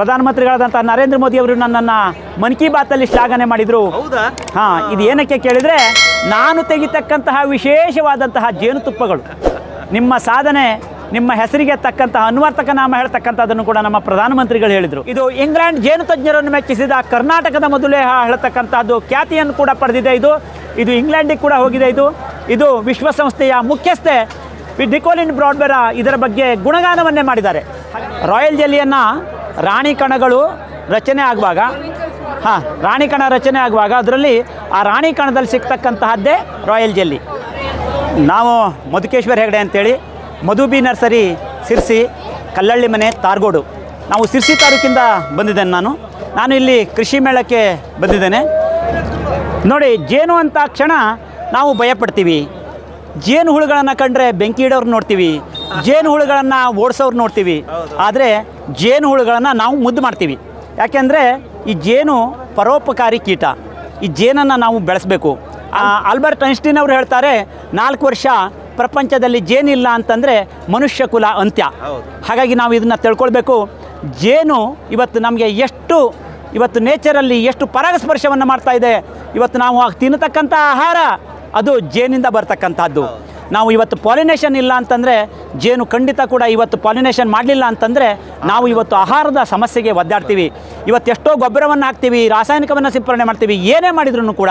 ಪ್ರಧಾನಮಂತ್ರಿಗಳಾದಂಥ ನರೇಂದ್ರ ಮೋದಿ ಅವರು ನನ್ನನ್ನು ಮನ್ ಕಿ ಬಾತಲ್ಲಿ ಶ್ಲಾಘನೆ ಮಾಡಿದರು. ಹಾಂ ಇದು ಏನಕ್ಕೆ ಕೇಳಿದರೆ ನಾನು ತೆಗಿತಕ್ಕಂತಹ ವಿಶೇಷವಾದಂತಹ ಜೇನುತುಪ್ಪಗಳು. ನಿಮ್ಮ ಸಾಧನೆ ನಿಮ್ಮ ಹೆಸರಿಗೆ ತಕ್ಕಂತಹ ಅನ್ವರ್ತಕ ನಾಮ ಹೇಳ್ತಕ್ಕಂಥದ್ದನ್ನು ಕೂಡ ನಮ್ಮ ಪ್ರಧಾನಮಂತ್ರಿಗಳು ಹೇಳಿದರು. ಇದು ಇಂಗ್ಲೆಂಡ್ ಜೇನು ತಜ್ಞರನ್ನು ಮೆಚ್ಚಿಸಿದ ಕರ್ನಾಟಕದ ಮೊದಲೇ ಹೇಳ್ತಕ್ಕಂಥದ್ದು ಖ್ಯಾತಿಯನ್ನು ಕೂಡ ಪಡೆದಿದೆ ಇದು. ಇದು ಇಂಗ್ಲೆಂಡಿಗೆ ಕೂಡ ಹೋಗಿದೆ ಇದು. ಇದು ವಿಶ್ವಸಂಸ್ಥೆಯ ಮುಖ್ಯಸ್ಥೆ ಡಿಕೋಲಿನ್ ಬ್ರಾಡ್ಬೆರ ಇದರ ಬಗ್ಗೆ ಗುಣಗಾನವನ್ನೇ ಮಾಡಿದ್ದಾರೆ. ರಾಯಲ್ ಜೆಲ್ಲಿಯನ್ನು ರಾಣಿ ಕಣಗಳು ರಚನೆ ಆಗುವಾಗ, ಹಾಂ, ರಾಣಿ ಕಣ ರಚನೆ ಆಗುವಾಗ ಅದರಲ್ಲಿ ಆ ರಾಣಿ ಕಣದಲ್ಲಿ ಸಿಗ್ತಕ್ಕಂತಹದ್ದೇ ರಾಯಲ್ ಜೆಲ್ಲಿ. ನಾವು ಮಧುಕೇಶ್ವರ ಹೆಗಡೆ ಅಂತೇಳಿ, ಮಧು ಬಿ ನರ್ಸರಿ, ಸಿರ್ಸಿ, ಕಲ್ಲಳ್ಳಿ ಮನೆ, ತಾರ್ಗೋಡು. ನಾವು ಸಿರ್ಸಿ ತಾಲೂಕಿಂದ ಬಂದಿದ್ದೇನೆ ನಾನು. ನಾನು ಇಲ್ಲಿ ಕೃಷಿ ಮೇಳಕ್ಕೆ ಬಂದಿದ್ದೇನೆ. ನೋಡಿ, ಜೇನು ಅಂತ ಕ್ಷಣ ನಾವು ಭಯಪಡ್ತೀವಿ. ಜೇನು ಹುಳುಗಳನ್ನು ಕಂಡ್ರೆ ಬೆಂಕಿ ಇಡೋರು ನೋಡ್ತೀವಿ. ಜೇನು ಹುಳುಗಳನ್ನು ಓಡಿಸೋರು ನೋಡ್ತೀವಿ ಆದರೆ ಜೇನು ಹುಳುಗಳನ್ನು ನಾವು ಮುದ್ದು ಮಾಡ್ತೀವಿ. ಯಾಕೆಂದರೆ ಈ ಜೇನು ಪರೋಪಕಾರಿ ಕೀಟ. ಈ ಜೇನನ್ನು ನಾವು ಬೆಳೆಸಬೇಕು. ಆಲ್ಬರ್ಟ್ ಐನ್ಸ್ಟೀನ್ ಅವರು ಹೇಳ್ತಾರೆ ನಾಲ್ಕು ವರ್ಷ ಪ್ರಪಂಚದಲ್ಲಿ ಜೇನಿಲ್ಲ ಅಂತಂದರೆ ಮನುಷ್ಯ ಕುಲ ಅಂತ್ಯ. ಹಾಗಾಗಿ ನಾವು ಇದನ್ನು ತಿಳ್ಕೊಳ್ಬೇಕು. ಜೇನು ಇವತ್ತು ನಮಗೆ ಎಷ್ಟು ಇವತ್ತು ನೇಚರಲ್ಲಿ ಎಷ್ಟು ಪರಾಗಸ್ಪರ್ಶವನ್ನು ಮಾಡ್ತಾ ಇದೆ. ಇವತ್ತು ನಾವು ತಿನ್ನತಕ್ಕಂಥ ಆಹಾರ ಅದು ಜೇನಿಂದ ಬರ್ತಕ್ಕಂಥದ್ದು. ನಾವು ಇವತ್ತು ಪಾಲಿನೇಷನ್ ಇಲ್ಲ ಅಂತಂದರೆ ಜೇನು ಖಂಡಿತ ಕೂಡ ಇವತ್ತು ಪಾಲಿನೇಷನ್ ಮಾಡಲಿಲ್ಲ ಅಂತಂದರೆ ನಾವು ಇವತ್ತು ಆಹಾರದ ಸಮಸ್ಯೆಗೆ ಒದ್ದಾಡ್ತೀವಿ. ಇವತ್ತು ಎಷ್ಟೋ ಗೊಬ್ಬರವನ್ನು ಹಾಕ್ತೀವಿ, ರಾಸಾಯನಿಕವನ್ನು ಸಿಂಪರಣೆ ಮಾಡ್ತೀವಿ, ಏನೇ ಮಾಡಿದ್ರೂ ಕೂಡ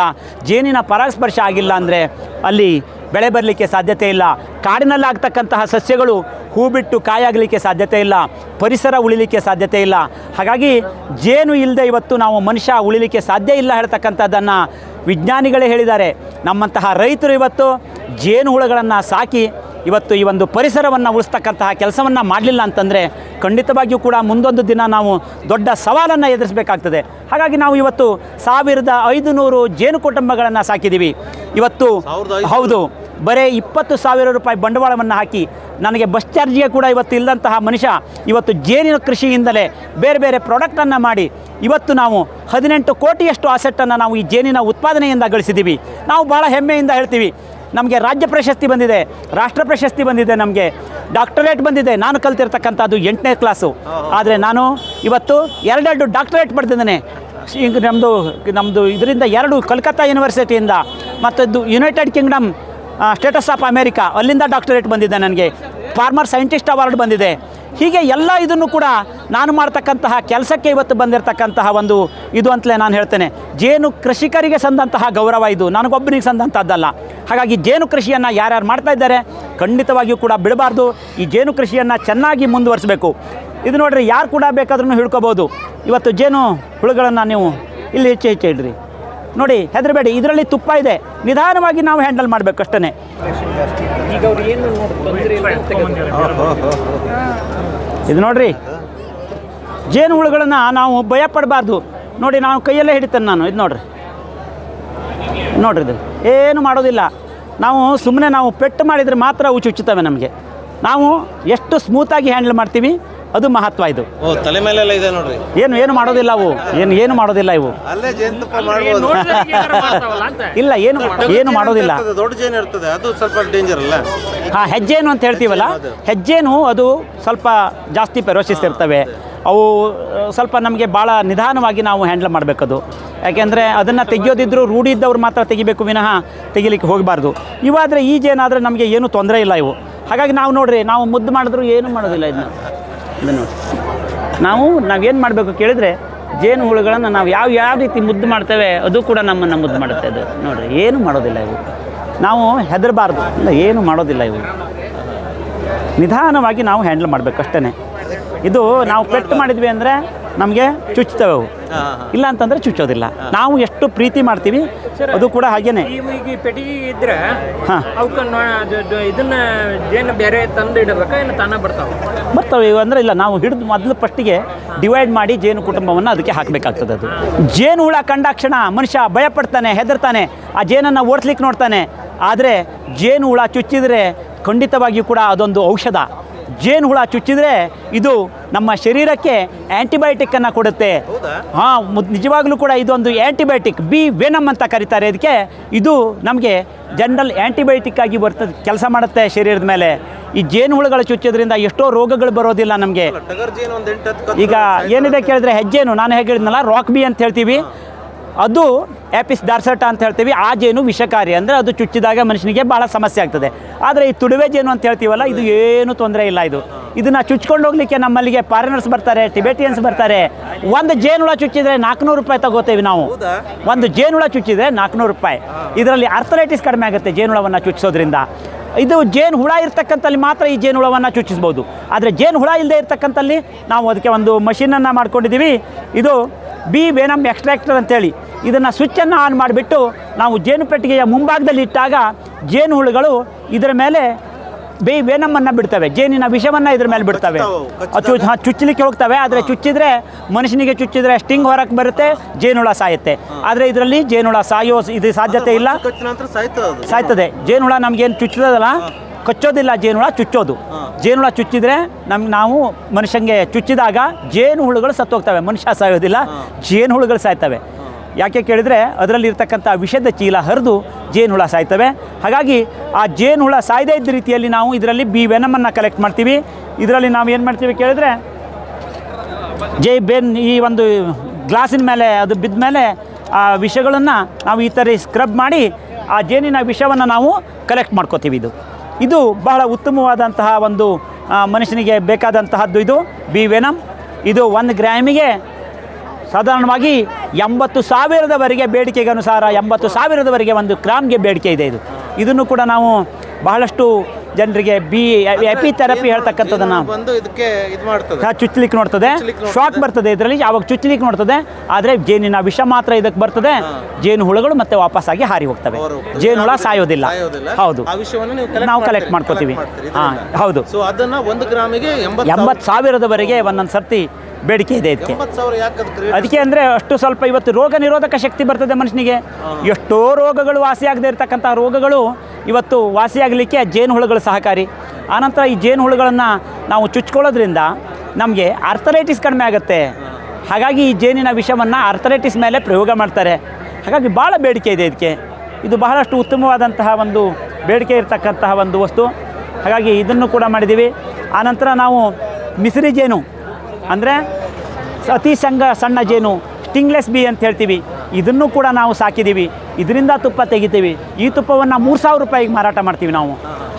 ಜೇನಿನ ಪರಾಗಸ್ಪರ್ಶ ಆಗಿಲ್ಲ ಅಂದರೆ ಅಲ್ಲಿ ಬೆಳೆ ಬರಲಿಕ್ಕೆ ಸಾಧ್ಯತೆ ಇಲ್ಲ. ಕಾಡಿನಲ್ಲಾಗ್ತಕ್ಕಂತಹ ಸಸ್ಯಗಳು ಹೂ ಬಿಟ್ಟು ಕಾಯಾಗಲಿಕ್ಕೆ ಸಾಧ್ಯತೆ ಇಲ್ಲ. ಪರಿಸರ ಉಳಿಲಿಕ್ಕೆ ಸಾಧ್ಯತೆ ಇಲ್ಲ. ಹಾಗಾಗಿ ಜೇನು ಇಲ್ಲದೆ ಇವತ್ತು ನಾವು ಮನುಷ್ಯ ಉಳಿಲಿಕ್ಕೆ ಸಾಧ್ಯ ಇಲ್ಲ ಹೇಳ್ತಕ್ಕಂಥದ್ದನ್ನು ವಿಜ್ಞಾನಿಗಳೇ ಹೇಳಿದ್ದಾರೆ. ನಮ್ಮಂತಹ ರೈತರು ಇವತ್ತು ಜೇನು ಹುಳುಗಳನ್ನು ಸಾಕಿ ಇವತ್ತು ಈ ಒಂದು ಪರಿಸರವನ್ನು ಉಳಿಸ್ತಕ್ಕಂತಹ ಕೆಲಸವನ್ನು ಮಾಡಲಿಲ್ಲ ಅಂತಂದರೆ ಖಂಡಿತವಾಗಿಯೂ ಕೂಡ ಮುಂದೊಂದು ದಿನ ನಾವು ದೊಡ್ಡ ಸವಾಲನ್ನು ಎದುರಿಸಬೇಕಾಗ್ತದೆ. ಹಾಗಾಗಿ ನಾವು ಇವತ್ತು ಸಾವಿರದ ಐದು ನೂರು ಜೇನು ಕುಟುಂಬಗಳನ್ನು ಸಾಕಿದ್ದೀವಿ. ಇವತ್ತು ಹೌದು ಬರೀ ಇಪ್ಪತ್ತು ಸಾವಿರ ರೂಪಾಯಿ ಬಂಡವಾಳವನ್ನು ಹಾಕಿ ನನಗೆ ಬಸ್ ಚಾರ್ಜಿಗೆ ಕೂಡ ಇವತ್ತು ಇಲ್ಲದಂತಹ ಮನುಷ್ಯ ಇವತ್ತು ಜೇನಿನ ಕೃಷಿಯಿಂದಲೇ ಬೇರೆ ಬೇರೆ ಪ್ರಾಡಕ್ಟನ್ನು ಮಾಡಿ ಇವತ್ತು ನಾವು ಹದಿನೆಂಟು ಕೋಟಿಯಷ್ಟು ಆಸೆಟ್ಟನ್ನು ನಾವು ಈ ಜೇನಿನ ಉತ್ಪಾದನೆಯಿಂದ ಗಳಿಸಿದ್ದೀವಿ. ನಾವು ಭಾಳ ಹೆಮ್ಮೆಯಿಂದ ಹೇಳ್ತೀವಿ ನಮಗೆ ರಾಜ್ಯ ಪ್ರಶಸ್ತಿ ಬಂದಿದೆ ರಾಷ್ಟ್ರ ಪ್ರಶಸ್ತಿ ಬಂದಿದೆ ನಮಗೆ ಡಾಕ್ಟರೇಟ್ ಬಂದಿದೆ ನಾನು ಕಲ್ತಿರ್ತಕ್ಕಂಥದ್ದು ಎಂಟನೇ ಕ್ಲಾಸು. ಆದರೆ ನಾನು ಇವತ್ತು ಎರಡೆರಡು ಡಾಕ್ಟರೇಟ್ ಪಡೆದಿದ್ದೇನೆ. ಈಗ ನಮ್ಮದು ನಮ್ಮದು ಇದರಿಂದ ಎರಡು ಕಲ್ಕತ್ತಾ ಯೂನಿವರ್ಸಿಟಿಯಿಂದ ಮತ್ತದ್ದು United Kingdom States of America ಅಲ್ಲಿಂದ ಡಾಕ್ಟರೇಟ್ ಬಂದಿದೆ ನನಗೆ. ಫಾರ್ಮರ್ ಸೈಂಟಿಸ್ಟ್ ಅವಾರ್ಡ್ ಬಂದಿದೆ. ಹೀಗೆ ಎಲ್ಲ ಇದನ್ನು ಕೂಡ ನಾನು ಮಾಡ್ತಕ್ಕಂತಹ ಕೆಲಸಕ್ಕೆ ಇವತ್ತು ಬಂದಿರತಕ್ಕಂತಹ ಒಂದು ಇದು ಅಂತಲೇ ನಾನು ಹೇಳ್ತೇನೆ. ಜೇನು ಕೃಷಿಕರಿಗೆ ಸಂದಂತಹ ಗೌರವ ಇದು. ನನಗೊಬ್ಬನಿಗೆ ಸಂದಂಥದ್ದಲ್ಲ ಹಾಗಾಗಿ ಜೇನು ಕೃಷಿಯನ್ನು ಯಾರ್ಯಾರು ಮಾಡ್ತಾ ಇದ್ದಾರೆ, ಖಂಡಿತವಾಗಿಯೂ ಕೂಡ ಬಿಡಬಾರ್ದು. ಈ ಜೇನು ಕೃಷಿಯನ್ನು ಚೆನ್ನಾಗಿ ಮುಂದುವರಿಸಬೇಕು. ಇದು ನೋಡಿರಿ, ಯಾರು ಕೂಡ ಬೇಕಾದ್ರೂ ಹಿಡ್ಕೋಬೋದು. ಇವತ್ತು ಜೇನು ಹುಳುಗಳನ್ನು ನೀವು ಇಲ್ಲಿ ಹೆಚ್ಚು ಹೆಚ್ಚು ಇಡ್ರಿ. ನೋಡಿ ಹೆದರಬೇಡಿ ಇದರಲ್ಲಿ ತುಪ್ಪ ಇದೆ. ನಿಧಾನವಾಗಿ ನಾವು ಹ್ಯಾಂಡಲ್ ಮಾಡಬೇಕು ಅಷ್ಟೇ ಇದು ನೋಡ್ರಿ ಜೇನು ಹುಳುಗಳನ್ನು ನಾವು ಭಯ ಪಡಬಾರ್ದು ನೋಡಿ ನಾವು ಕೈಯಲ್ಲೇ ಹಿಡಿತೇನೆ ನಾನು ಇದು ನೋಡ್ರಿ. ನೋಡ್ರಿ ಇದು. ಏನು ಮಾಡೋದಿಲ್ಲ. ನಾವು ಸುಮ್ಮನೆ ನಾವು ಪೆಟ್ಟು ಮಾಡಿದರೆ ಮಾತ್ರ ಉಚ್ಚುಚ್ಚುತ್ತವೆ ಚುಚ್ಚುತ್ತವೆ ನಮಗೆ. ನಾವು ಎಷ್ಟು ಸ್ಮೂತಾಗಿ ಹ್ಯಾಂಡಲ್ ಮಾಡ್ತೀವಿ. ಅದು ಮಹತ್ವ ಇದು. ಓ ತಲೆ ಮೇಲೆಲ್ಲ ಇದೆ ನೋಡ್ರಿ. ಏನು ಏನು ಮಾಡೋದಿಲ್ಲ ಅವು. ಏನು ಏನು ಮಾಡೋದಿಲ್ಲ ಇವು. ಅಲ್ಲೇ ಜೇನುತುಪ್ಪ ಮಾಡ್ಬೋದು. ಇಲ್ಲ ಏನು ಏನು ಮಾಡೋದಿಲ್ಲ. ಹಾ ದೊಡ್ಡ ಜೇನು ಇರ್ತದೆ ಅದು ಸ್ವಲ್ಪ ಡೇಂಜರ್ ಅಲ್ಲ? ಹಾಂ ಹೆಜ್ಜೇನು ಅಂತ ಹೇಳ್ತೀವಲ್ಲ? ಹೆಜ್ಜೇನು ಅದು ಸ್ವಲ್ಪ ಜಾಸ್ತಿ ಪೆರೋಸಿಸ್ ಇರ್ತವೆ. ಅವು ಸ್ವಲ್ಪ ನಮಗೆ ಭಾಳ ನಿಧಾನವಾಗಿ ನಾವು ಹ್ಯಾಂಡಲ್ ಮಾಡಬೇಕದು. ಯಾಕೆಂದರೆ ಅದನ್ನು ತೆಗಿಯೋದಿದ್ರು ರೂಢಿ ಇದ್ದವ್ರು ಮಾತ್ರ ತೆಗಿಬೇಕು ವಿನಃ ತೆಗಿಲಿಕ್ಕೆ ಹೋಗಬಾರ್ದು. ಇವಾದರೆ ಈಜೇನಾದರೆ ಜೇನಾದರೆ ನಮಗೆ ಏನೂ ತೊಂದರೆ ಇಲ್ಲ ಇವು. ಹಾಗಾಗಿ ನಾವು ನೋಡ್ರಿ ನಾವು ಮುದ್ದು ಮಾಡಿದ್ರು ಏನೂ ಮಾಡೋದಿಲ್ಲ ಇದನ್ನ ನೋಡಿ ನಾವು ನಾವೇನು ಮಾಡಬೇಕು ಕೇಳಿದರೆ ಜೇನು ಹುಳುಗಳನ್ನು ನಾವು ಯಾವ ಯಾವ ರೀತಿ ಮುದ್ದು ಮಾಡ್ತೇವೆ ಅದು ಕೂಡ ನಮ್ಮನ್ನು ಮುದ್ದು ಮಾಡುತ್ತೆ ಅದು. ನೋಡಿರಿ, ಏನು ಮಾಡೋದಿಲ್ಲ ಇವು. ನಾವು ಹೆದರಬಾರ್ದು. ಇಲ್ಲ, ಏನು ಮಾಡೋದಿಲ್ಲ ಇವು. ನಿಧಾನವಾಗಿ ನಾವು ಹ್ಯಾಂಡಲ್ ಮಾಡಬೇಕು ಅಷ್ಟೇ ಇದು ನಾವು ಪೆಟ್ಟು ಮಾಡಿದ್ವಿ ಅಂದರೆ ನಮಗೆ ಚುಚ್ಚುತ್ತವೆ ಅವು. ಇಲ್ಲ ಅಂತಂದರೆ ಚುಚ್ಚೋದಿಲ್ಲ. ನಾವು ಎಷ್ಟು ಪ್ರೀತಿ ಮಾಡ್ತೀವಿ ಅದು ಕೂಡ ಹಾಗೇನೆ. ಈಗ ಪೆಟ್ಟಿಗೆ ಇದ್ರೆ ಹಾಂ. ಇದನ್ನ ಜೇನು ಬೇರೆ ತಂದು ಇಡಬೇಕಾ ಏನು ತಾನ ಬರ್ತಾವೆ? ಬರ್ತಾವೆ ಇವು ಅಂದರೆ ಇಲ್ಲ ನಾವು ಹಿಡಿದು ಮೊದಲು ಫಸ್ಟಿಗೆ ಡಿವೈಡ್ ಮಾಡಿ ಜೇನು ಕುಟುಂಬವನ್ನು ಅದಕ್ಕೆ ಹಾಕಬೇಕಾಗ್ತದೆ ಅದು. ಜೇನು ಹುಳ ಕಂಡಾಕ್ಷಣ ಮನುಷ್ಯ ಭಯಪಡ್ತಾನೆ ಹೆದರ್ತಾನೆ ಆ ಜೇನನ್ನು ಓಡಿಸ್ಲಿಕ್ಕೆ ನೋಡ್ತಾನೆ. ಆದರೆ ಜೇನು ಹುಳ ಚುಚ್ಚಿದರೆ ಖಂಡಿತವಾಗಿಯೂ ಕೂಡ ಅದೊಂದು ಔಷಧ. ಜೇನು ಹುಳ ಚುಚ್ಚಿದರೆ ಇದು ನಮ್ಮ ಶರೀರಕ್ಕೆ ಆ್ಯಂಟಿಬಯೋಟಿಕ್ಕನ್ನು ಕೊಡುತ್ತೆ. ಹಾಂ ನಿಜವಾಗ್ಲೂ ಕೂಡ ಇದೊಂದು ಆ್ಯಂಟಿಬಯೋಟಿಕ್ ಬಿ ವೆನಮ್ ಅಂತ ಕರೀತಾರೆ ಇದಕ್ಕೆ. ಇದು ನಮಗೆ ಜನರಲ್ ಆ್ಯಂಟಿಬಯೋಟಿಕ್ ಆಗಿ ಬರ್ತದೆ ಕೆಲಸ ಮಾಡುತ್ತೆ ಶರೀರದ ಮೇಲೆ. ಈ ಜೇನು ಹುಳುಗಳು ಚುಚ್ಚೋದ್ರಿಂದ ಎಷ್ಟೋ ರೋಗಗಳು ಬರೋದಿಲ್ಲ ನಮಗೆ. ಈಗ ಏನಿದೆ ಕೇಳಿದ್ರೆ ಹೆಜ್ಜೇನು ನಾನು ಹೇಗೆ ಹೇಳಿದ್ನಲ್ಲ ರಾಕ್ ಬಿ ಅಂತ ಹೇಳ್ತೀವಿ. ಅದು ಆ್ಯಪಿಸ್ ಡಾರ್ಸಟ ಅಂತ ಹೇಳ್ತೀವಿ ಆ ಜೇನು ವಿಷಕಾರಿ ಅಂದರೆ ಅದು ಚುಚ್ಚಿದಾಗ ಮನುಷ್ಯನಿಗೆ ಭಾಳ ಸಮಸ್ಯೆ ಆಗ್ತದೆ. ಆದರೆ ಈ ತುಡುವೆ ಜೇನು ಅಂತ ಹೇಳ್ತೀವಲ್ಲ ಇದು ಏನು ತೊಂದರೆ ಇಲ್ಲ ಇದು. ಇದನ್ನು ಚುಚ್ಕೊಂಡು ಹೋಗ್ಲಿಕ್ಕೆ ನಮ್ಮಲ್ಲಿಗೆ ಫಾರಿನರ್ಸ್ ಬರ್ತಾರೆ ಟಿಬೆಟಿಯನ್ಸ್ ಬರ್ತಾರೆ. ಒಂದು ಜೇನುಳ ಚುಚ್ಚಿದ್ರೆ ನಾಲ್ಕುನೂರು ರೂಪಾಯಿ ತಗೋತೇವೆ ನಾವು. ಒಂದು ಜೇನುಳ ಚುಚ್ಚಿದ್ರೆ ನಾಲ್ಕುನೂರು ರೂಪಾಯಿ. ಇದರಲ್ಲಿ ಅರ್ಥರೈಟಿಸ್ ಕಡಿಮೆ ಆಗುತ್ತೆ ಜೇನುಳವನ್ನು ಚುಚ್ಚಿಸೋದ್ರಿಂದ. ಇದು ಜೇನು ಹುಳ ಇರ್ತಕ್ಕಂಥಲ್ಲಿ ಮಾತ್ರ ಈ ಜೇನುಳವನ್ನು ಚುಚ್ಚಿಸ್ಬೋದು. ಆದರೆ ಜೇನು ಹುಳ ಇಲ್ಲದೆ ಇರ್ತಕ್ಕಂಥಲ್ಲಿ ನಾವು ಅದಕ್ಕೆ ಒಂದು ಮಷಿನನ್ನು ಮಾಡ್ಕೊಂಡಿದ್ದೀವಿ. ಇದು ಬಿ ವೇನಮ್ ಎಕ್ಸ್ಟ್ರಾಕ್ಟರ್ ಅಂತೇಳಿ. ಇದನ್ನು ಸ್ವಿಚ್ಚನ್ನು ಆನ್ ಮಾಡಿಬಿಟ್ಟು ನಾವು ಜೇನು ಪೆಟ್ಟಿಗೆಯ ಮುಂಭಾಗದಲ್ಲಿ ಇಟ್ಟಾಗ ಜೇನು ಹುಳುಗಳು ಇದರ ಮೇಲೆ ಬಿ ವೇನಮ್ಮನ್ನು ಬಿಡ್ತವೆ. ಜೇನಿನ ವಿಷವನ್ನು ಇದ್ರ ಮೇಲೆ ಬಿಡ್ತವೆ. ಚುಚ್ಚಲಿಕ್ಕೆ ಹೋಗ್ತವೆ. ಆದರೆ ಚುಚ್ಚಿದ್ರೆ ಮನುಷ್ಯನಿಗೆ ಚುಚ್ಚಿದ್ರೆ ಸ್ಟಿಂಗ್ ಹೊರಕ್ಕೆ ಬರುತ್ತೆ ಜೇನುಹುಳ ಸಾಯುತ್ತೆ. ಆದರೆ ಇದರಲ್ಲಿ ಜೇನುಹುಳ ಸಾಯೋ ಇದು ಸಾಧ್ಯತೆ ಇಲ್ಲ. ಸಾಯ್ತದೆ ಜೇನುಹುಳ ನಮಗೇನು ಚುಚ್ಚದಲ್ಲ ಕಚ್ಚೋದಿಲ್ಲ ಜೇನುಹುಳ ಚುಚ್ಚೋದು. ಜೇನುಹುಳ ಚುಚ್ಚಿದ್ರೆ ನಮ್ಗೆ ನಾವು ಮನುಷ್ಯಂಗೆ ಚುಚ್ಚಿದಾಗ ಜೇನು ಜೇನುಹುಳುಗಳು ಸತ್ತೋಗ್ತವೆ. ಮನುಷ್ಯ ಸಾಯೋದಿಲ್ಲ ಜೇನುಹುಳುಗಳು ಸಾಯ್ತವೆ. ಯಾಕೆ ಕೇಳಿದರೆ ಅದರಲ್ಲಿ ಇರ್ತಕ್ಕಂಥ ವಿಷದ ಚೀಲ ಹರಿದು ಜೇನುಹುಳ ಸಾಯ್ತವೆ. ಹಾಗಾಗಿ ಆ ಜೇನುಹುಳ ಸಾಯದೇ ಇದ್ದ ರೀತಿಯಲ್ಲಿ ನಾವು ಇದರಲ್ಲಿ ಬಿ ವೆನಮನ್ನು ಕಲೆಕ್ಟ್ ಮಾಡ್ತೀವಿ. ಇದರಲ್ಲಿ ನಾವು ಏನು ಮಾಡ್ತೀವಿ ಕೇಳಿದ್ರೆ ಜೈ ಬೆನ್ ಈ ಒಂದು ಗ್ಲಾಸಿನ ಮೇಲೆ ಅದು ಬಿದ್ದ ಮೇಲೆ ಆ ವಿಷಗಳನ್ನು ನಾವು ಈ ಥರ ಸ್ಕ್ರಬ್ ಮಾಡಿ ಆ ಜೇನಿನ ವಿಷವನ್ನು ನಾವು ಕಲೆಕ್ಟ್ ಮಾಡ್ಕೋತೀವಿ ಇದು. ಇದು ಬಹಳ ಉತ್ತಮವಾದಂತಹ ಒಂದು ಮನುಷ್ಯನಿಗೆ ಬೇಕಾದಂತಹದ್ದು ಇದು. ಬಿ ವೆನಮ್ ಇದು ಒಂದು ಗ್ರಾಮಿಗೆ ಸಾಧಾರಣವಾಗಿ ಎಂಬತ್ತು ಸಾವಿರದವರೆಗೆ ಬೇಡಿಕೆಗೆ ಅನುಸಾರ ಎಂಬತ್ತು ಸಾವಿರದವರೆಗೆ ಒಂದು ಗ್ರಾಮ್ಗೆ ಬೇಡಿಕೆ ಇದೆ ಇದು. ಇದನ್ನು ಕೂಡ ನಾವು ಬಹಳಷ್ಟು ಜನರಿಗೆ ಬಿ ಎಪಿ ಥೆರಪಿ ಹೇಳ್ತಕ್ಕಂಥದ್ದನ್ನು ಬಂದು ಇದಕ್ಕೆ ಇದು ಮಾಡ್ತದೆ. ಚುಚ್ಚಲಿಕ್ಕೆ ನೋಡ್ತದೆ. ಶಾಕ್ ಬರ್ತದೆ ಇದರಲ್ಲಿ ಯಾವಾಗ ಚುಚ್ಚಲಿಕ್ಕೆ ನೋಡ್ತದೆ. ಆದರೆ ಜೇನಿನ ವಿಷ ಮಾತ್ರ ಇದಕ್ಕೆ ಬರ್ತದೆ. ಜೇನು ಹುಳುಗಳು ಮತ್ತೆ ವಾಪಸ್ಸಾಗಿ ಹಾರಿ ಹೋಗ್ತವೆ. ಜೇನು ಹುಳ ಸಾಯೋದಿಲ್ಲ. ಹೌದು. ನೀವು ಕಲೆಕ್ಟ್ ಮಾಡ್ಕೋತೀವಿ. ಹಾಂ ಹೌದು. ಸೊ ಅದನ್ನ ಒಂದು ಗ್ರಾಮಿಗೆ ಎಂಬತ್ತು ಸಾವಿರದವರೆಗೆ ಒಂದೊಂದು ಸರ್ತಿ ಬೇಡಿಕೆ ಇದೆ ಇದಕ್ಕೆ? ಅದಕ್ಕೆ ಅಂದರೆ ಅಷ್ಟು ಸ್ವಲ್ಪ ಇವತ್ತು ರೋಗ ನಿರೋಧಕ ಶಕ್ತಿ ಬರ್ತದೆ ಮನುಷ್ಯನಿಗೆ. ಎಷ್ಟೋ ರೋಗಗಳು ವಾಸಿಯಾಗದೇ ಇರತಕ್ಕಂಥ ರೋಗಗಳು ಇವತ್ತು ವಾಸಿಯಾಗಲಿಕ್ಕೆ ಜೇನುಹುಳುಗಳು ಸಹಕಾರಿ. ಆನಂತರ ಈ ಜೇನುಹುಳುಗಳನ್ನು ನಾವು ಚುಚ್ಕೊಳ್ಳೋದ್ರಿಂದ ನಮಗೆ ಅರ್ಥರೈಟಿಸ್ ಕಡಿಮೆ ಆಗುತ್ತೆ. ಹಾಗಾಗಿ ಈ ಜೇನಿನ ವಿಷವನ್ನು ಅರ್ಥರೈಟಿಸ್ ಮೇಲೆ ಪ್ರಯೋಗ ಮಾಡ್ತಾರೆ. ಹಾಗಾಗಿ ಭಾಳ ಬೇಡಿಕೆ ಇದೆ ಇದಕ್ಕೆ. ಇದು ಬಹಳಷ್ಟು ಉತ್ತಮವಾದಂತಹ ಒಂದು ಬೇಡಿಕೆ ಇರತಕ್ಕಂತಹ ಒಂದು ವಸ್ತು. ಹಾಗಾಗಿ ಇದನ್ನು ಕೂಡ ಮಾಡಿದ್ದೀವಿ. ಆನಂತರ ನಾವು ಮಿಸ್ರಿ ಜೇನು, ಅಂದರೆ ಅತಿ ಸಂಘ ಸಣ್ಣ ಜೇನು ಸ್ಟಿಂಗ್ಲೆಸ್ ಬಿ ಅಂತ ಹೇಳ್ತೀವಿ. ಇದನ್ನು ಕೂಡ ನಾವು ಸಾಕಿದ್ದೀವಿ. ಇದರಿಂದ ತುಪ್ಪ ತೆಗಿತೀವಿ. ಈ ತುಪ್ಪವನ್ನು ಮೂರು ಸಾವಿರ ರೂಪಾಯಿಗೆ ಮಾರಾಟ ಮಾಡ್ತೀವಿ ನಾವು.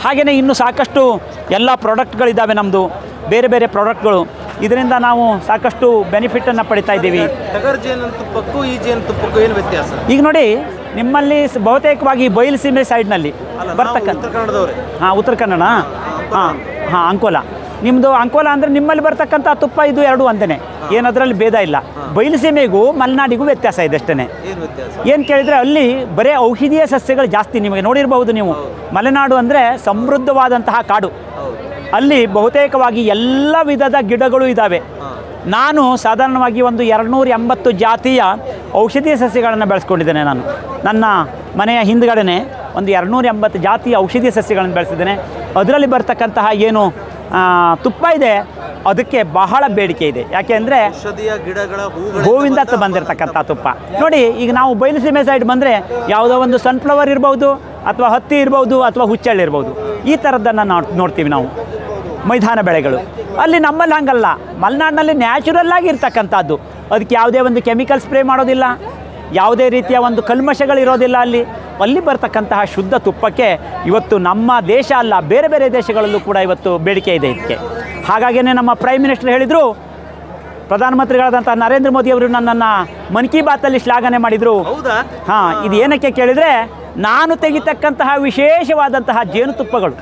ಹಾಗೆಯೇ ಇನ್ನು ಸಾಕಷ್ಟು ಎಲ್ಲ ಪ್ರಾಡಕ್ಟ್ಗಳಿದ್ದಾವೆ ನಮ್ಮದು ಬೇರೆ ಬೇರೆ ಪ್ರಾಡಕ್ಟ್ಗಳು. ಇದರಿಂದ ನಾವು ಸಾಕಷ್ಟು ಬೆನಿಫಿಟನ್ನು ಪಡಿತಾ ಇದ್ದೀವಿ. ತುಪ್ಪಕ್ಕೂ ಈ ತುಪ್ಪಕ್ಕೂ ಏನು ವ್ಯತ್ಯಾಸ? ಈಗ ನೋಡಿ ನಿಮ್ಮಲ್ಲಿ ಬಹುತೇಕವಾಗಿ ಬಯಲು ಸೀಮೆ ಸೈಡ್ನಲ್ಲಿ ಬರ್ತಕ್ಕಂಥ ಹಾಂ ಉತ್ತರ ಕನ್ನಡ. ಹಾಂ ಹಾಂ ಅಂಕೋಲ. ನಿಮ್ಮದು ಅಂಕೋಲ ಅಂದರೆ ನಿಮ್ಮಲ್ಲಿ ಬರ್ತಕ್ಕಂಥ ತುಪ್ಪ ಇದು ಎರಡು ಒಂದೇ ಏನದರಲ್ಲಿ ಭೇದ ಇಲ್ಲ. ಬಯಲುಸೀಮೆಗೂ ಮಲೆನಾಡಿಗೂ ವ್ಯತ್ಯಾಸ ಇದೆ ಅಷ್ಟೇ ಏನು ಕೇಳಿದರೆ ಅಲ್ಲಿ ಬರೀ ಔಷಧೀಯ ಸಸ್ಯಗಳು ಜಾಸ್ತಿ ನಿಮಗೆ ನೋಡಿರಬಹುದು ನೀವು. ಮಲೆನಾಡು ಅಂದರೆ ಸಮೃದ್ಧವಾದಂತಹ ಕಾಡು. ಅಲ್ಲಿ ಬಹುತೇಕವಾಗಿ ಎಲ್ಲ ವಿಧದ ಗಿಡಗಳು ಇದ್ದಾವೆ ನಾನು ಸಾಧಾರಣವಾಗಿ ಒಂದು ಎರಡುನೂರ ಎಂಬತ್ತು ಜಾತಿಯ ಔಷಧೀಯ ಸಸ್ಯಗಳನ್ನು ಬೆಳೆಸ್ಕೊಂಡಿದ್ದೇನೆ ನಾನು. ನನ್ನ ಮನೆಯ ಹಿಂದ್ಗಡೆನೆ ಒಂದು ಎರಡುನೂರ ಎಂಬತ್ತು ಜಾತಿಯ ಔಷಧೀಯ ಸಸ್ಯಗಳನ್ನು ಬೆಳೆಸಿದ್ದೇನೆ. ಅದರಲ್ಲಿ ಬರ್ತಕ್ಕಂತಹ ಏನು ತುಪ್ಪ ಇದೆ. ಅದಕ್ಕೆ ಬಹಳ ಬೇಡಿಕೆ ಇದೆ. ಯಾಕೆ ಅಂದರೆ ಔಷಧಿಯ ಗಿಡಗಳ ಹೂವಿಂದ ಬಂದಿರತಕ್ಕಂಥ ತುಪ್ಪ. ನೋಡಿ ಈಗ ನಾವು ಬಯಲುಸೀಮೆ ಸೈಡ್ ಬಂದರೆ ಯಾವುದೋ ಒಂದು ಸನ್ಫ್ಲವರ್ ಇರ್ಬೋದು ಅಥವಾ ಹತ್ತಿ ಇರ್ಬೋದು ಅಥವಾ ಹುಚ್ಚಳ್ಳಿ ಇರ್ಬೋದು. ಈ ಥರದ್ದನ್ನು ನಾವು ನೋಡ್ತೀವಿ ನಾವು. ಮೈದಾನ ಬೆಳೆಗಳು. ಅಲ್ಲಿ ನಮ್ಮಲ್ಲಿ ಹಂಗಲ್ಲ. ಮಲೆನಾಡಿನಲ್ಲಿ ನ್ಯಾಚುರಲ್ ಆಗಿ ಇರ್ತಕ್ಕಂಥದ್ದು. ಅದಕ್ಕೆ ಯಾವುದೇ ಒಂದು ಕೆಮಿಕಲ್ ಸ್ಪ್ರೇ ಮಾಡೋದಿಲ್ಲ. ಯಾವುದೇ ರೀತಿಯ ಒಂದು ಕಲ್ಮಶಗಳಿರೋದಿಲ್ಲ ಅಲ್ಲಿ. ಅಲ್ಲಿ ಬರ್ತಕ್ಕಂತಹ ಶುದ್ಧ ತುಪ್ಪಕ್ಕೆ ಇವತ್ತು ನಮ್ಮ ದೇಶ ಅಲ್ಲ ಬೇರೆ ಬೇರೆ ದೇಶಗಳಲ್ಲೂ ಕೂಡ ಇವತ್ತು ಬೇಡಿಕೆ ಇದೆ ಇದಕ್ಕೆ. ಹಾಗಾಗಿಯೇ ನಮ್ಮ ಪ್ರೈಮ್ ಮಿನಿಸ್ಟರ್ ಹೇಳಿದರು ಪ್ರಧಾನಮಂತ್ರಿಗಳಾದಂಥ ನರೇಂದ್ರ ಮೋದಿ ಅವರು ನನ್ನನ್ನು ಮನ್ ಕಿ ಬಾತಲ್ಲಿ ಶ್ಲಾಘನೆ ಮಾಡಿದರು. ಹೌದಾ? ಹಾಂ ಇದು ಏನಕ್ಕೆ ಕೇಳಿದರೆ ನಾನು ತೆಗಿತಕ್ಕಂತಹ ವಿಶೇಷವಾದಂತಹ ಜೇನುತುಪ್ಪಗಳು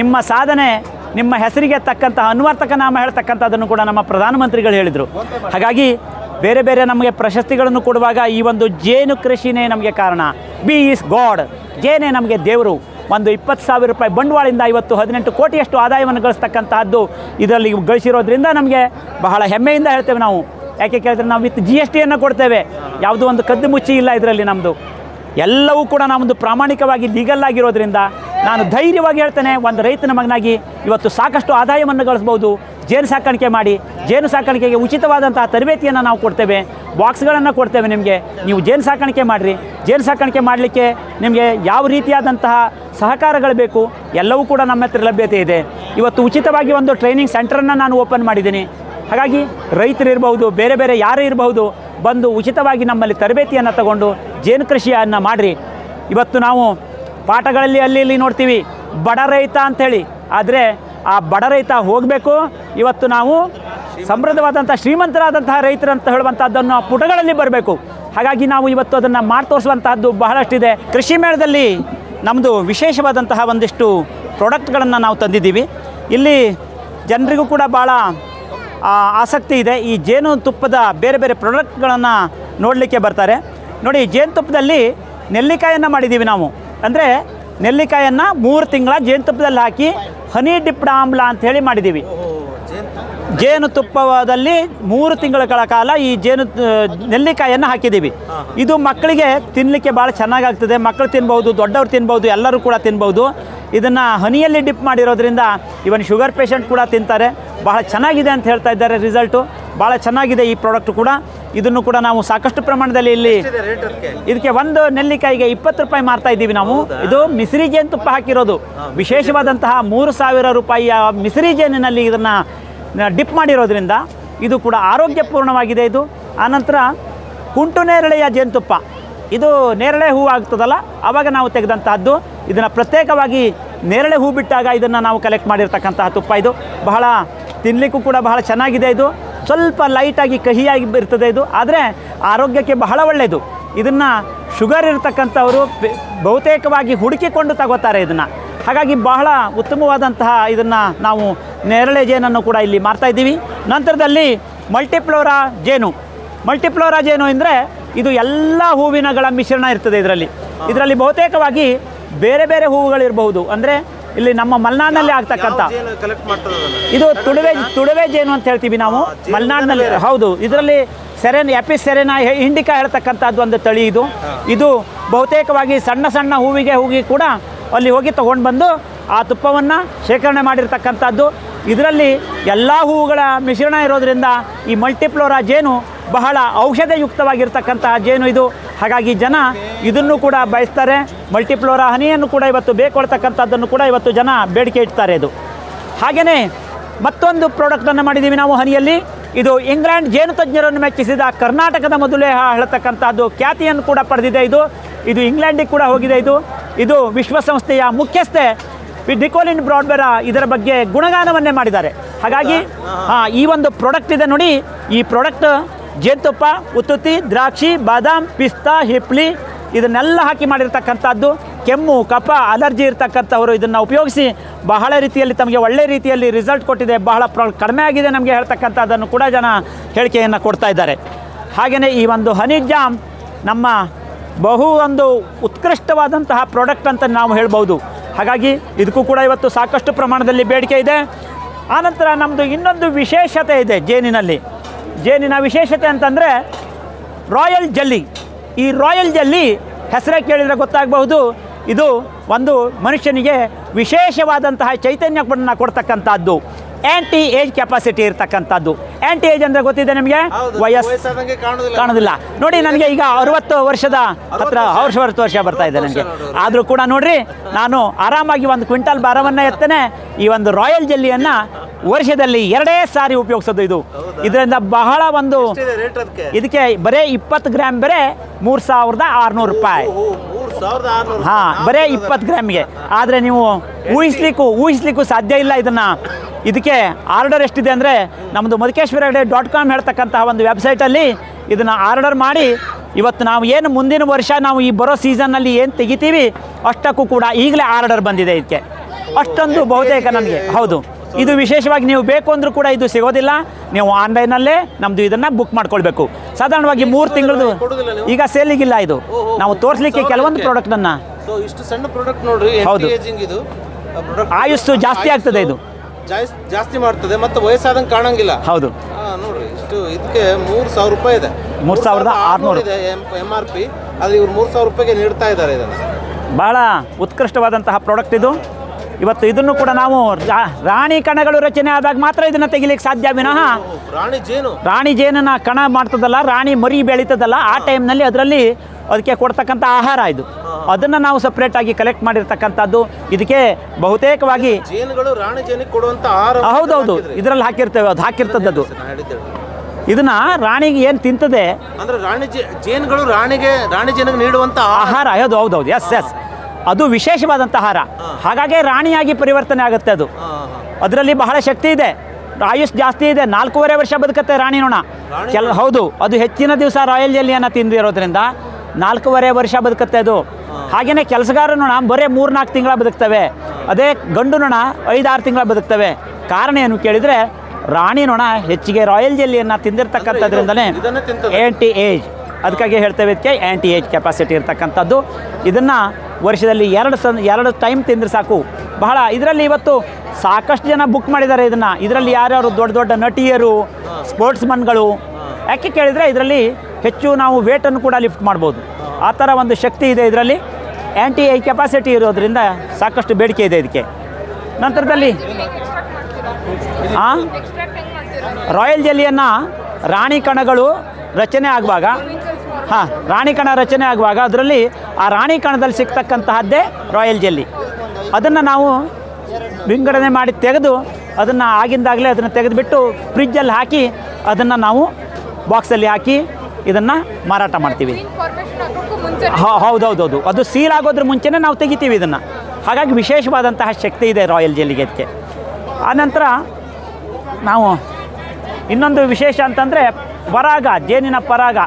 ನಿಮ್ಮ ಸಾಧನೆ ನಿಮ್ಮ ಹೆಸರಿಗೆ ತಕ್ಕಂತಹ ಅನ್ವರ್ತಕ ನಾಮ ಹೇಳ್ತಕ್ಕಂಥದ್ದನ್ನು ಕೂಡ ನಮ್ಮ ಪ್ರಧಾನಮಂತ್ರಿಗಳು ಹೇಳಿದರು. ಹಾಗಾಗಿ ಬೇರೆ ಬೇರೆ ನಮಗೆ ಪ್ರಶಸ್ತಿಗಳನ್ನು ಕೊಡುವಾಗ ಈ ಒಂದು ಜೇನು ಕೃಷಿನೇ ನಮಗೆ ಕಾರಣ. ಬಿ ಈಸ್ ಗಾಡ್ ಜೇನೇ ನಮಗೆ ದೇವರು. ಒಂದು ಇಪ್ಪತ್ತು ಸಾವಿರ ರೂಪಾಯಿ ಬಂಡವಾಳದಿಂದ ಇವತ್ತು ಹದಿನೆಂಟು ಕೋಟಿಯಷ್ಟು ಆದಾಯವನ್ನು ಗಳಿಸ್ತಕ್ಕಂತಹದ್ದು ಇದರಲ್ಲಿ ಗಳಿಸಿರೋದ್ರಿಂದ ನಮಗೆ ಬಹಳ ಹೆಮ್ಮೆಯಿಂದ ಹೇಳ್ತೇವೆ ನಾವು. ಯಾಕೆ ಕೇಳಿದ್ರೆ ನಾವು ವಿತ್ ಜಿ ಎಸ್ ಟಿಯನ್ನು ಕೊಡ್ತೇವೆ. ಯಾವುದೋ ಒಂದು ಕದ್ದು ಮುಚ್ಚಿ ಇಲ್ಲ ಇದರಲ್ಲಿ ನಮ್ಮದು ಎಲ್ಲವೂ ಕೂಡ ನಮ್ಮದು ಪ್ರಾಮಾಣಿಕವಾಗಿ ಲೀಗಲ್ ಆಗಿರೋದ್ರಿಂದ ನಾನು ಧೈರ್ಯವಾಗಿ ಹೇಳ್ತೇನೆ, ಒಂದು ರೈತನ ಮಗನಾಗಿ ಇವತ್ತು ಸಾಕಷ್ಟು ಆದಾಯವನ್ನು ಗಳಿಸ್ಬೋದು ಜೇನು ಸಾಕಾಣಿಕೆ ಮಾಡಿ, ಜೇನು ಸಾಕಾಣಿಕೆಗೆ ಉಚಿತವಾದಂತಹ ತರಬೇತಿಯನ್ನು ನಾವು ಕೊಡ್ತೇವೆ, ಬಾಕ್ಸ್ಗಳನ್ನು ಕೊಡ್ತೇವೆ ನಿಮಗೆ. ನೀವು ಜೇನು ಸಾಕಾಣಿಕೆ ಮಾಡಿರಿ. ಜೇನು ಸಾಕಾಣಿಕೆ ಮಾಡಲಿಕ್ಕೆ ನಿಮಗೆ ಯಾವ ರೀತಿಯಾದಂತಹ ಸಹಕಾರಗಳು ಬೇಕು, ಎಲ್ಲವೂ ಕೂಡ ನಮ್ಮ ಹತ್ರ ಲಭ್ಯತೆ ಇದೆ. ಇವತ್ತು ಉಚಿತವಾಗಿ ಒಂದು ಟ್ರೈನಿಂಗ್ ಸೆಂಟರನ್ನು ನಾನು ಓಪನ್ ಮಾಡಿದ್ದೀನಿ. ಹಾಗಾಗಿ ರೈತರು ಇರಬಹುದು, ಬೇರೆ ಬೇರೆ ಯಾರೇ ಇರಬಹುದು, ಬಂದು ಉಚಿತವಾಗಿ ನಮ್ಮಲ್ಲಿ ತರಬೇತಿಯನ್ನು ತಗೊಂಡು ಜೇನು ಕೃಷಿಯನ್ನು ಮಾಡಿರಿ. ಇವತ್ತು ನಾವು ಪಾಠಗಳಲ್ಲಿ ಅಲ್ಲಿ ಇಲ್ಲಿ ನೋಡ್ತೀವಿ, ಬಡ ರೈತ ಅಂಥೇಳಿ. ಆದರೆ ಆ ಬಡ ರೈತ ಹೋಗಬೇಕು, ಇವತ್ತು ನಾವು ಸಮೃದ್ಧವಾದಂಥ ಶ್ರೀಮಂತರಾದಂತಹ ರೈತರು ಅಂತ ಹೇಳುವಂಥದ್ದನ್ನು ಪುಟಗಳಲ್ಲಿ ಬರಬೇಕು. ಹಾಗಾಗಿ ನಾವು ಇವತ್ತು ಅದನ್ನು ಮಾಡಿ ತೋರಿಸುವಂತಹದ್ದು ಬಹಳಷ್ಟಿದೆ. ಕೃಷಿ ಮೇಳದಲ್ಲಿ ನಮ್ಮದು ವಿಶೇಷವಾದಂತಹ ಒಂದಿಷ್ಟು ಪ್ರಾಡಕ್ಟ್ಗಳನ್ನು ನಾವು ತಂದಿದ್ದೀವಿ. ಇಲ್ಲಿ ಜನರಿಗೂ ಕೂಡ ಭಾಳ ಆಸಕ್ತಿ ಇದೆ. ಈ ಜೇನು ತುಪ್ಪದ ಬೇರೆ ಬೇರೆ ಪ್ರಾಡಕ್ಟ್ಗಳನ್ನು ನೋಡಲಿಕ್ಕೆ ಬರ್ತಾರೆ. ನೋಡಿ ಜೇನುತುಪ್ಪದಲ್ಲಿ ನೆಲ್ಲಿಕಾಯನ್ನು ಮಾಡಿದ್ದೀವಿ ನಾವು. ಅಂದರೆ ನೆಲ್ಲಿಕಾಯನ್ನು ಮೂರು ತಿಂಗಳ ಜೇನುತುಪ್ಪದಲ್ಲಿ ಹಾಕಿ ಹನಿ ಡಿಪ್ಡ ಆಮ್ಲ ಅಂಥೇಳಿ ಮಾಡಿದ್ದೀವಿ ಜೇನುತುಪ್ಪದಲ್ಲಿ? ಮೂರು ತಿಂಗಳ ಕಾಲ ಈ ಜೇನು ನೆಲ್ಲಿಕಾಯನ್ನು ಹಾಕಿದ್ದೀವಿ ಇದು ಮಕ್ಕಳಿಗೆ ತಿನ್ನಲಿಕ್ಕೆ ಭಾಳ ಚೆನ್ನಾಗಾಗ್ತದೆ. ಮಕ್ಕಳು ತಿನ್ಬೋದು ದೊಡ್ಡವ್ರು ತಿನ್ಬೋದು ಎಲ್ಲರೂ ಕೂಡ ತಿನ್ಬೋದು ಇದನ್ನು ಹನಿಯಲ್ಲಿ ಡಿಪ್ ಮಾಡಿರೋದ್ರಿಂದ ಇವನ್ ಶುಗರ್ ಪೇಷಂಟ್ ಕೂಡ ತಿಂತಾರೆ. ಬಹಳ ಚೆನ್ನಾಗಿದೆ ಅಂತ ಹೇಳ್ತಾ ಇದ್ದಾರೆ ರಿಸಲ್ಟು ಭಾಳ ಚೆನ್ನಾಗಿದೆ ಈ ಪ್ರಾಡಕ್ಟ್ ಕೂಡ. ಇದನ್ನು ಕೂಡ ನಾವು ಸಾಕಷ್ಟು ಪ್ರಮಾಣದಲ್ಲಿ ಇಲ್ಲಿ ಇದಕ್ಕೆ ಒಂದು ನೆಲ್ಲಿಕಾಯಿಗೆ ಇಪ್ಪತ್ತು ರೂಪಾಯಿ ಮಾರ್ತಾ ಇದ್ದೀವಿ ನಾವು. ಇದು ಮಿಸಿರಿ ಜೇನುತುಪ್ಪ ಹಾಕಿರೋದು. ವಿಶೇಷವಾದಂತಹ ಮೂರು ಸಾವಿರ ರೂಪಾಯಿಯ ಮಿಸಿರಿ ಜೇನಿನಲ್ಲಿ ಇದನ್ನು ಡಿಪ್ ಮಾಡಿರೋದ್ರಿಂದ ಇದು ಕೂಡ ಆರೋಗ್ಯಪೂರ್ಣವಾಗಿದೆ ಇದು. ಆನಂತರ ಕುಂಟು ನೇರಳೆಯ ಜೇನುತುಪ್ಪ. ಇದು ನೇರಳೆ ಹೂ ಆಗ್ತದಲ್ಲ ಆವಾಗ ನಾವು ತೆಗೆದಂತಹದ್ದು. ಇದನ್ನು ಪ್ರತ್ಯೇಕವಾಗಿ ನೇರಳೆ ಹೂ ಬಿಟ್ಟಾಗ ಇದನ್ನು ನಾವು ಕಲೆಕ್ಟ್ ಮಾಡಿರ್ತಕ್ಕಂತಹ ತುಪ್ಪ ಇದು. ಬಹಳ ತಿನ್ನಲಿಕ್ಕೂ ಕೂಡ ಬಹಳ ಚೆನ್ನಾಗಿದೆ ಇದು. ಸ್ವಲ್ಪ ಲೈಟಾಗಿ ಕಹಿಯಾಗಿ ಇರ್ತದೆ ಇದು. ಆದರೆ ಆರೋಗ್ಯಕ್ಕೆ ಬಹಳ ಒಳ್ಳೆಯದು ಇದನ್ನು ಶುಗರ್ ಇರತಕ್ಕಂಥವರು ಬಹುತೇಕವಾಗಿ ಹುಡುಕಿಕೊಂಡು ತಗೋತಾರೆ ಇದನ್ನು. ಹಾಗಾಗಿ ಬಹಳ ಉತ್ತಮವಾದಂತಹ ಇದನ್ನು ನಾವು ನೇರಳೆ ಜೇನನ್ನು ಕೂಡ ಇಲ್ಲಿ ಮಾರ್ತಾ ಇದ್ದೀವಿ. ನಂತರದಲ್ಲಿ ಮಲ್ಟಿಪ್ಲೋರಾ ಜೇನು. ಮಲ್ಟಿಪ್ಲೋರಾ ಜೇನು ಅಂದರೆ ಇದು ಎಲ್ಲ ಹೂವಿನಗಳ ಮಿಶ್ರಣ ಇರ್ತದೆ ಇದರಲ್ಲಿ. ಇದರಲ್ಲಿ ಬಹುತೇಕವಾಗಿ ಬೇರೆ ಬೇರೆ ಹೂವುಗಳಿರಬಹುದು. ಅಂದರೆ ಇಲ್ಲಿ ನಮ್ಮ ಮಲ್ನಾಡ್ನಲ್ಲಿ ಆಗ್ತಕ್ಕಂಥ ಇದು ತುಳುವೆ ತುಳುವೆ ಜೇನು ಅಂತ ಹೇಳ್ತೀವಿ ನಾವು ಮಲ್ನಾಡ್ನಲ್ಲಿ. ಹೌದು. ಇದರಲ್ಲಿ ಸೆರೆನ್ ಎಪಿ ಸೆರೆನಾ ಇಂಡಿಕಾ ಹೇಳ್ತಕ್ಕಂಥದ್ದು ಒಂದು ತಳಿ ಇದು. ಇದು ಬಹುತೇಕವಾಗಿ ಸಣ್ಣ ಸಣ್ಣ ಹೂವಿಗೆ ಹೋಗಿ ಕೂಡ ಅಲ್ಲಿ ಹೋಗಿ ತೊಗೊಂಡು ಬಂದು ಆ ತುಪ್ಪವನ್ನು ಶೇಖರಣೆ ಮಾಡಿರ್ತಕ್ಕಂಥದ್ದು. ಇದರಲ್ಲಿ ಎಲ್ಲ ಹೂವುಗಳ ಮಿಶ್ರಣ ಇರೋದರಿಂದ ಈ ಮಲ್ಟಿಪ್ಲೋರಾ ಜೇನು ಬಹಳ ಔಷಧಯುಕ್ತವಾಗಿರ್ತಕ್ಕಂತಹ ಜೇನು ಇದು. ಹಾಗಾಗಿ ಜನ ಇದನ್ನು ಕೂಡ ಬಯಸ್ತಾರೆ. ಮಲ್ಟಿಪ್ಲೋರ ಹನಿಯನ್ನು ಕೂಡ ಇವತ್ತು ಬೇಕೊಳ್ತಕ್ಕಂಥದ್ದನ್ನು ಕೂಡ ಇವತ್ತು ಜನ ಬೇಡಿಕೆ ಇಡ್ತಾರೆ ಇದು. ಹಾಗೆಯೇ ಮತ್ತೊಂದು ಪ್ರಾಡಕ್ಟನ್ನು ಮಾಡಿದ್ದೀವಿ ನಾವು ಹನಿಯಲ್ಲಿ. ಇದು ಇಂಗ್ಲೆಂಡ್ ಜೇನು ತಜ್ಞರನ್ನು ಮೆಚ್ಚಿಸಿದ ಕರ್ನಾಟಕದ ಮೊದಲೇ ಹೇಳ್ತಕ್ಕಂಥದ್ದು ಖ್ಯಾತಿಯನ್ನು ಕೂಡ ಪಡೆದಿದೆ ಇದು. ಇದು ಇಂಗ್ಲೆಂಡಿಗೆ ಕೂಡ ಹೋಗಿದೆ ಇದು. ಇದು ವಿಶ್ವಸಂಸ್ಥೆಯ ಮುಖ್ಯಸ್ಥೆ ಡಿಕೋಲಿನ್ ಬ್ರಾಡ್ಬೆರ ಇದರ ಬಗ್ಗೆ ಗುಣಗಾನವನ್ನೇ ಮಾಡಿದ್ದಾರೆ. ಹಾಗಾಗಿ ಹಾಂ. ಈ ಒಂದು ಪ್ರಾಡಕ್ಟ್ ಇದೆ ನೋಡಿ. ಈ ಪ್ರಾಡಕ್ಟ್ ಜೇನುತುಪ್ಪ, ಉತ್ತುತ್ತಿ, ದ್ರಾಕ್ಷಿ, ಬಾದಾಮ್, ಪಿಸ್ತಾ, ಹಿಪ್ಲಿ ಇದನ್ನೆಲ್ಲ ಹಾಕಿ ಮಾಡಿರ್ತಕ್ಕಂಥದ್ದು. ಕೆಮ್ಮು, ಕಫ, ಅಲರ್ಜಿ ಇರ್ತಕ್ಕಂಥವರು ಇದನ್ನು ಉಪಯೋಗಿಸಿ ಬಹಳ ರೀತಿಯಲ್ಲಿ ತಮಗೆ ಒಳ್ಳೆ ರೀತಿಯಲ್ಲಿ ರಿಸಲ್ಟ್ ಕೊಟ್ಟಿದೆ. ಬಹಳ ಪ್ರ, ಕಡಿಮೆ ಆಗಿದೆ ನಮಗೆ ಹೇಳ್ತಕ್ಕಂಥದ್ದನ್ನು ಕೂಡ ಜನ ಹೇಳಿಕೆಯನ್ನು ಕೊಡ್ತಾ ಇದ್ದಾರೆ. ಹಾಗೆಯೇ ಈ ಒಂದು ಹನಿ ಜಾಮ್ ನಮ್ಮ ಬಹು ಒಂದು ಉತ್ಕೃಷ್ಟವಾದಂತಹ ಪ್ರಾಡಕ್ಟ್ ಅಂತ ನಾವು ಹೇಳ್ಬೋದು ಹಾಗಾಗಿ ಇದಕ್ಕೂ ಕೂಡ ಇವತ್ತು ಸಾಕಷ್ಟು ಪ್ರಮಾಣದಲ್ಲಿ ಬೇಡಿಕೆ ಇದೆ. ಆನಂತರ ನಮ್ಮದು ಇನ್ನೊಂದು ವಿಶೇಷತೆ ಇದೆ ಜೇನಿನಲ್ಲಿ. ಜೇನಿನ ವಿಶೇಷತೆ ಅಂತಂದರೆ ರಾಯಲ್ ಜಲ್ಲಿ. ಈ ರಾಯಲ್ ಜಲ್ಲಿ ಹೆಸರೇ ಕೇಳಿದರೆ ಗೊತ್ತಾಗಬಹುದು. ಇದು ಒಂದು ಮನುಷ್ಯನಿಗೆ ವಿಶೇಷವಾದಂತಹ ಚೈತನ್ಯವನ್ನು ಕೊಡ್ತಕ್ಕಂಥದ್ದು. ಆ್ಯಂಟಿ ಏಜ್ ಕೆಪಾಸಿಟಿ ಇರ್ತಕ್ಕಂಥದ್ದು. ಆ್ಯಂಟಿ ಏಜ್ ಅಂದರೆ ಗೊತ್ತಿದೆ ನಿಮಗೆ? ವಯಸ್ಸು. ಕಾಣೋದಿಲ್ಲ ನೋಡಿ ನನಗೆ ಈಗ ಅರವತ್ತು ವರ್ಷದ ಹತ್ರ ವರ್ಷ? ಅರವತ್ತು ವರ್ಷ ಬರ್ತಾ ಇದೆ ನನಗೆ. ಆದರೂ ಕೂಡ ನೋಡಿರಿ ನಾನು ಆರಾಮಾಗಿ ಒಂದು ಕ್ವಿಂಟಲ್ ಭಾರವನ್ನು ಎತ್ತೇನೆ ಈ ಒಂದು ರಾಯಲ್ ಜೆಲ್ಲಿಯನ್ನು ವರ್ಷದಲ್ಲಿ ಎರಡೇ ಸಾರಿ ಉಪಯೋಗಿಸೋದು ಇದು. ಇದರಿಂದ ಬಹಳ ಒಂದು ಇದಕ್ಕೆ ಬರೇ ಇಪ್ಪತ್ತು ಗ್ರಾಮ್ ಬರೇ ಮೂರು ಸಾವಿರದ ಆರುನೂರು ರೂಪಾಯಿ. ಹಾಂ ಬರೇ ಇಪ್ಪತ್ತು ಗ್ರಾಮ್ಗೆ. ಆದರೆ ನೀವು ಊಹಿಸ್ಲಿಕ್ಕೂ ಊಹಿಸ್ಲಿಕ್ಕೂ ಸಾಧ್ಯ ಇಲ್ಲ ಇದನ್ನು. ಇದಕ್ಕೆ ಆರ್ಡರ್ ಎಷ್ಟಿದೆ ಅಂದರೆ ನಮ್ಮದು ಮಧುಕೇಶ್ವರ ಹೆಗಡೆ ಡಾಟ್ ಕಾಮ್ ಹೇಳ್ತಕ್ಕಂತಹ ಒಂದು ವೆಬ್ಸೈಟಲ್ಲಿ ಇದನ್ನು ಆರ್ಡರ್ ಮಾಡಿ. ಇವತ್ತು ನಾವು ಏನು ಮುಂದಿನ ವರ್ಷ ನಾವು ಈ ಬರೋ ಸೀಸನ್ನಲ್ಲಿ ಏನು ತೆಗಿತೀವಿ ಅಷ್ಟಕ್ಕೂ ಕೂಡ ಈಗಲೇ ಆರ್ಡರ್ ಬಂದಿದೆ ಇದಕ್ಕೆ. ಅಷ್ಟೊಂದು ಬಹುತೇಕ ನನಗೆ ಹೌದು. ಇದು ವಿಶೇಷವಾಗಿ ನೀವು ಬೇಕು ಅಂದರೂ ಕೂಡ ಇದು ಸಿಗೋದಿಲ್ಲ. ನೀವು ಆನ್ಲೈನಲ್ಲೇ ನಮ್ಮದು ಇದನ್ನು ಬುಕ್ ಮಾಡ್ಕೊಳ್ಬೇಕು. ಸಾಧಾರಣವಾಗಿ ಮೂರು ತಿಂಗಳದು ಈಗ ಸೇಲಿಗಿಲ್ಲ ಇದು. ನಾವು ತೋರಿಸ್ಲಿಕ್ಕೆ ಕೆಲವೊಂದು ಪ್ರಾಡಕ್ಟನ್ನು ಸೊ ಇಷ್ಟು ಸಣ್ಣ ಪ್ರಾಡಕ್ಟ್ ನೋಡ್ರಿ ಹೌದು. ಇದು. ಆಯುಸ್ಸು ಜಾಸ್ತಿ ಆಗ್ತದೆ ಇದು. ಜಾಸ್- ಜಾಸ್ತಿ ಮಾಡ್ತದೆ ಮತ್ತೆ ವಯಸ್ಸಾದಂಗೆ ಕಾಣಂಗಿಲ್ಲ. ಹೌದು. ನೋಡ್ರಿ ಇಷ್ಟು ಇದಕ್ಕೆ ಮೂರು ಸಾವಿರ ರೂಪಾಯಿ ಇದೆ. ಮೂರು ಸಾವಿರದ ಆರುನೂರು. ಇದೆ ಎಂ ಆರ್ ಪಿ ಆದ್ರೆ ಇವ್ರು ಮೂರು ಸಾವಿರ ರೂಪಾಯಿಗೆ ನೀಡ್ತಾ ಇದ್ದಾರೆ ಇದನ್ನು. ಬಹಳ ಉತ್ಕೃಷ್ಟವಾದಂತಹ ಪ್ರಾಡಕ್ಟ್ ಇದು. ಇವತ್ತು ಇದನ್ನು ಕೂಡ ನಾವು ರಾಣಿ ಕಣಗಳು ರಚನೆ ಆದಾಗ ಮಾತ್ರ ಇದನ್ನು ತೆಗಿಲಿಕ್ಕೆ ಸಾಧ್ಯ ವಿನಃ ರಾಣಿ ಜೇನು. ರಾಣಿ ಜೇನನ್ನ ಕಣ ಮಾಡ್ತದಲ್ಲ ರಾಣಿ ಮರಿ ಬೆಳೀತದಲ್ಲ ಆ ಟೈಮ್ನಲ್ಲಿ ಅದರಲ್ಲಿ ಅದಕ್ಕೆ ಕೊಡ್ತಕ್ಕಂಥ ಆಹಾರ ಇದು. ಅದನ್ನು ನಾವು ಸಪ್ರೇಟಾಗಿ ಕಲೆಕ್ಟ್ ಮಾಡಿರ್ತಕ್ಕಂಥದ್ದು. ಇದಕ್ಕೆ ಬಹುತೇಕವಾಗಿ ಜೇನುಗಳು ರಾಣಿ ಜೇನಿಗೆ ಕೊಡುವಂತ ಆಹಾರ ಹೌದೌದು. ಇದರಲ್ಲಿ ಹಾಕಿರ್ತೇವೆ ಅದು ಹಾಕಿರ್ತದ್ದು ಇದನ್ನ ರಾಣಿಗೆ ಏನು ತಿಂತದೆ? ಅಂದ್ರೆ ರಾಣಿ ಜೇನುಗಳು ರಾಣಿಗೆ ರಾಣಿ ಜೇನಿಗೆ ನೀಡುವಂತ ಆಹಾರ. ಹೌದು ಹೌದು ಹೌದು. ಎಸ್ ಎಸ್ ಅದು ವಿಶೇಷವಾದಂಥ ಹಾರ ಹಾಗಾಗಿ ರಾಣಿಯಾಗಿ ಪರಿವರ್ತನೆ ಆಗುತ್ತೆ ಅದು. ಅದರಲ್ಲಿ ಬಹಳ ಶಕ್ತಿ ಇದೆ. ಆಯುಷ್ ಜಾಸ್ತಿ ಇದೆ. ನಾಲ್ಕೂವರೆ ವರ್ಷ ಬದುಕತ್ತೆ ರಾಣಿ ನೋಣ ಕೆಲ ಹೌದು ಅದು ಹೆಚ್ಚಿನ ದಿವಸ ರಾಯಲ್ ಜೆಲ್ಲಿಯನ್ನು ತಿಂದಿರೋದ್ರಿಂದ ನಾಲ್ಕೂವರೆ ವರ್ಷ ಬದುಕತ್ತೆ ಅದು. ಹಾಗೆಯೇ ಕೆಲಸಗಾರ ನೋಣ ಬರೀ ಮೂರು ನಾಲ್ಕು ತಿಂಗಳ ಬದುಕ್ತವೆ. ಅದೇ ಗಂಡು ನೋಣ ಐದಾರು ತಿಂಗಳ ಬದುಕ್ತವೆ. ಕಾರಣ ಏನು ಕೇಳಿದರೆ ರಾಣಿ ನೋಣ ಹೆಚ್ಚಿಗೆ ರಾಯಲ್ ಜೆಲ್ಲಿಯನ್ನು ತಿಂದಿರ್ತಕ್ಕಂಥದ್ರಿಂದಲೇ. ಆ್ಯಂಟಿ ಏಜ್ ಅದಕ್ಕಾಗಿ ಹೇಳ್ತೇವೆ ಇದಕ್ಕೆ ಆ್ಯಂಟಿ ಏಜ್ ಕೆಪಾಸಿಟಿ ಇರ್ತಕ್ಕಂಥದ್ದು. ಇದನ್ನು ವರ್ಷದಲ್ಲಿ ಎರಡು ಸನ್ ಎರಡು ಟೈಮ್ ತಿಂದರೆ ಸಾಕು. ಬಹಳ ಇದರಲ್ಲಿ ಇವತ್ತು ಸಾಕಷ್ಟು ಜನ ಬುಕ್ ಮಾಡಿದ್ದಾರೆ ಇದನ್ನು. ಇದರಲ್ಲಿ ಯಾರ್ಯಾರು ದೊಡ್ಡ ದೊಡ್ಡ ನಟಿಯರು ಸ್ಪೋರ್ಟ್ಸ್ಮನ್ಗಳು ಯಾಕೆ ಕೇಳಿದರೆ ಇದರಲ್ಲಿ ಹೆಚ್ಚು ನಾವು ವೇಟನ್ನು ಕೂಡ ಲಿಫ್ಟ್ ಮಾಡ್ಬೋದು. ಆ ಥರ ಒಂದು ಶಕ್ತಿ ಇದೆ ಇದರಲ್ಲಿ. ಆ್ಯಂಟಿ ಐ ಕೆಪಾಸಿಟಿ ಇರೋದರಿಂದ ಸಾಕಷ್ಟು ಬೇಡಿಕೆ ಇದೆ ಇದಕ್ಕೆ. ನಂತರದಲ್ಲಿ ರಾಯಲ್ ಜೆಲ್ಲಿಯನ್ನು ರಾಣಿ ಕಣಗಳು ರಚನೆ ಆಗುವಾಗ ಹಾಂ ರಾಣಿಕಣ ರಚನೆ ಆಗುವಾಗ ಅದರಲ್ಲಿ ಆ ರಾಣಿಕಣದಲ್ಲಿ ಸಿಗ್ತಕ್ಕಂತಹದ್ದೇ ರಾಯಲ್ ಜೆಲ್ಲಿ. ಅದನ್ನು ನಾವು ವಿಂಗಡಣೆ ಮಾಡಿ ತೆಗೆದು ಅದನ್ನು ಆಗಿಂದಾಗಲೇ ಅದನ್ನು ತೆಗೆದುಬಿಟ್ಟು ಫ್ರಿಜ್ಜಲ್ಲಿ ಹಾಕಿ ಅದನ್ನು ನಾವು ಬಾಕ್ಸಲ್ಲಿ ಹಾಕಿ ಇದನ್ನು ಮಾರಾಟ ಮಾಡ್ತೀವಿ. ಹೌದೌದೌದು. ಅದು ಸೀಲ್ ಆಗೋದ್ರ ಮುಂಚೆನೇ ನಾವು ತೆಗಿತೀವಿ ಇದನ್ನು. ಹಾಗಾಗಿ ವಿಶೇಷವಾದಂತಹ ಶಕ್ತಿ ಇದೆ ರಾಯಲ್ ಜೆಲ್ಲಿಗೆ ಅದಕ್ಕೆ ಆನಂತರ ನಾವು ಇನ್ನೊಂದು ವಿಶೇಷ ಅಂತಂದರೆ ಪರಾಗ ಜೇನಿನ ಪರಾಗ.